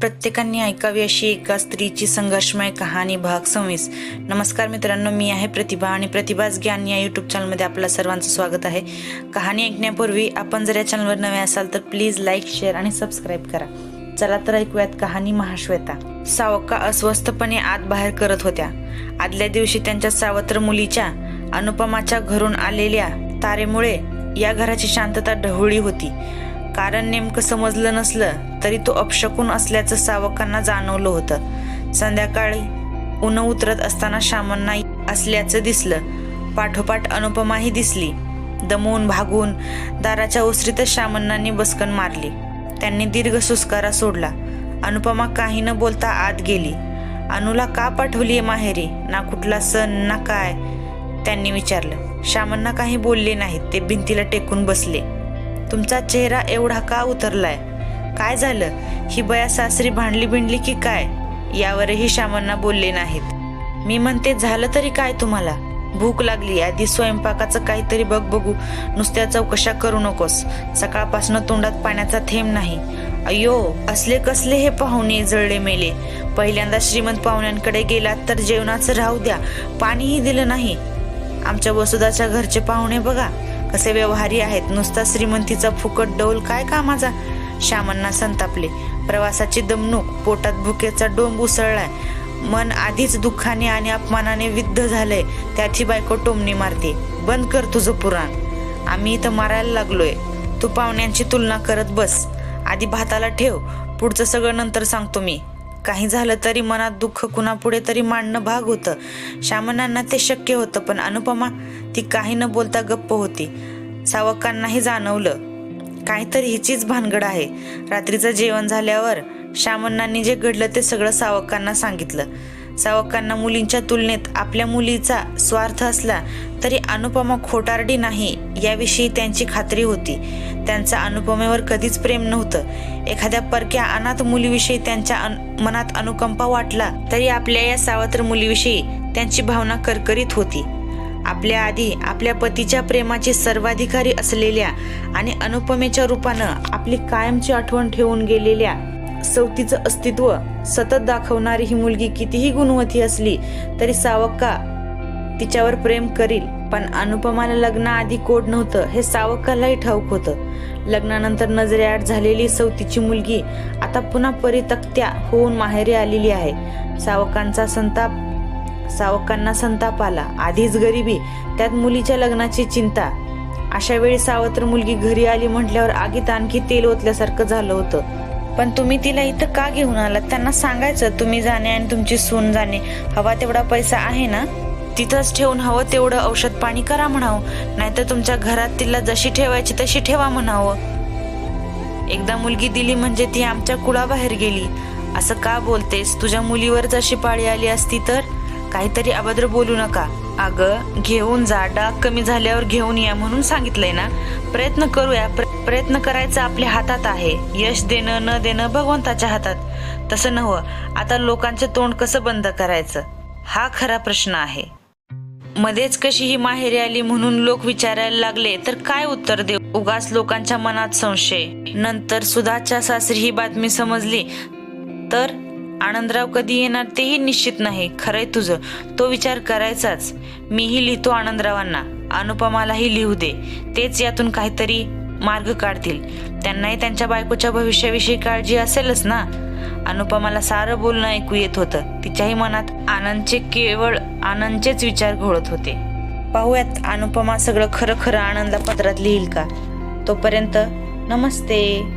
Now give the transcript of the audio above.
प्रत्येकाने ऐकावी अशी एका स्त्रीची संघर्षमय कहाणी भाग सव्वीस. नमस्कार मित्रांनो मी आहे प्रतिभा आणि प्रतिभाच ज्ञान या यूट्यूब चॅनलमध्ये आपलं सर्वांचं स्वागत आहे. कहाणी ऐकण्यापूर्वी आपण जर या चॅनलवर नवे असाल तर प्लीज लाईक शेअर आणि सबस्क्राईब करा. चला तर ऐकूयात कहाणी महाश्वेता. सावका अस्वस्थपणे आत बाहेर करत होत्या. आदल्या दिवशी त्यांच्या सावत्र मुलीच्या अनुपमाच्या घरून आलेल्या तारेमुळे या घराची शांतता ढवळी होती. कारण नेमकं समजलं नसलं तरी तो अपशकून असल्याचं सावकांना जाणवलं होतं. संध्याकाळी ऊन उतरत असताना श्यामांना असल्याचं दिसलं. पाठोपाठ अनुपमाही दिसली. दमून भागून दाराच्या ओसरीतच श्यामण्णांनी बसकन मारली. त्यांनी दीर्घ सुस्कारा सोडला. अनुपमा काही न बोलता आत गेली. अनुला का पाठवलीये माहेरी? ना कुठला सण ना काय? त्यांनी विचारलं. श्यामांना काही बोलले नाहीत. ते भिंतीला टेकून बसले. तुमचा चेहरा एवढा का उतरलाय? काय झालं? ही बया सासरी भांडली भिंडली की काय? यावरही श्यामांना बोलले नाहीत. मी म्हणते झालं तरी काय तुम्हाला? भूक लागली आधी स्वयंपाकाचं काहीतरी बघ बघू. नुसत्या चौकशा करू नकोस. सकाळपासून तोंडात पाण्याचा थेंब नाही. अयो असले कसले हे पाहुणे जळले मेले? पहिल्यांदा श्रीमंत पाहुण्यांकडे गेलात तर जेवणाचं राहू द्या. पाणीही दिलं नाही. आमच्या वसुदाच्या घरचे पाहुणे बघा. कसे व्यवहारी आहेत? नुसता श्रीमंतीचा फुकट डौल काय कामाचा श्यामांना संतापले. प्रवासाची दमणूक पोटात भुकेचा डोंब उसळलाय. मन आधीच दुःखाने आणि अपमानाने विद्ध झालंय. त्याची बायको टोमणी मारते. बंद कर तुझं पुराण. आम्ही इथं मारायला लागलोय. तू पाहुण्यांची तुलना करत बस. आधी भाताला ठेव. पुढचं सगळं नंतर सांगतो मी. काही झालं तरी मनात दुःख कुणापुढे तरी मांडणं भाग होतं. श्यामनांना ते शक्य होतं पण अनुपमा ती काही न बोलता गप्प होती. सावकांनाही जाणवलं. काहीतरी हिचीच भानगड आहे. रात्रीचं जेवण झाल्यावर श्यामण्णांनी जे घडलं ते सगळं सावकांना सांगितलं. सावकांना मुलींच्या तुलनेत आपल्या मुलीचा स्वार्थ असला तरी अनुपमा खोटारडी नाही याविषयी त्यांची खात्री होती. त्यांचा अनुपमेवर कधीच प्रेम नव्हतं. एखाद्या परक्या अनाथ मुलीविषयी त्यांच्या अन- मनात अनुकंपा वाटला तरी आपल्या या सावत्र मुलीविषयी त्यांची भावना करकरीत होती. आपल्या आधी आपल्या पतीच्या प्रेमाची सर्वाधिकारी असलेल्या आणि अनुपमेच्या रूपानं आपली कायमची आठवण ठेवून गेलेल्या सवतीचं अस्तित्व सतत दाखवणारी ही मुलगी कितीही गुणवती असली तरी सावक्का तिच्यावर प्रेम करील पण अनुपमाला लग्नाआधी कोड नव्हतं हे सावकालाही ठाऊक होतं. लग्नानंतर नजरेआड झालेली सवतीची मुलगी आता पुन्हा परितक्त्या होऊन माहेरी आलेली आहे. सावकांचा संताप सावकांना संताप आला. आधीच गरिबी त्यात मुलीच्या लग्नाची चिंता. अशा वेळी सावत्र मुलगी घरी आली म्हटल्यावर आगीत आणखी तेल ओतल्यासारखं झालं होतं. पण तुम्ही तिला इथं का घेऊन आलात? त्यांना सांगायचं तुम्ही जाणे आणि तुमची सून जाणे. हवा तेवढा पैसा आहे ना? तिथंच ठेवून हवं तेवढं औषध पाणी करा म्हणावं. नाहीतर तुमच्या घरात तिला जशी ठेवायची तशी ठेवा म्हणावं. एकदा मुलगी दिली म्हणजे ती आमच्या कुळाबाहेर गेली. असं का बोलतेस? तुझ्या मुलीवर जशी पाळी आली असती तर? काहीतरी अभद्र बोलू नका. अगं घेऊन जा डाग कमी झाल्यावर घेऊन या म्हणून सांगितलंय ना? प्रयत्न करूया प्र- प्रयत्न करायचा आपल्या हातात आहे. यश देणं न देणं भगवंताच्या हातात. तसं नव्हं. आता लोकांचे तोंड कसं बंद करायचं? हा खरा प्रश्न आहे. मध्येच कशी ही माहेरी आली म्हणून लोक विचारायला लागले तर काय उत्तर देऊ? उगाच लोकांच्या मनात संशय. नंतर सुधाच्या सासरी ही बातमी समजली. तर? आनंदराव कधी येणार तेही निश्चित नाही. खरंय तुझं. तो विचार करायचाच. मीही लिहितो आनंदरावांना. अनुपमालाही लिहू दे. तेच यातून काहीतरी मार्ग काढतील. त्यांनाही त्यांच्या बायकोच्या भविष्याविषयी काळजी असेलच ना? अनुपमाला सारं बोलणं ऐकू येत होतं. तिच्याही मनात आनंदचे केवळ आनंदचेच विचार घोळत होते. पाहूयात अनुपमा सगळं खरं खरं आनंदला पत्रात लिहील का? तोपर्यंत नमस्ते.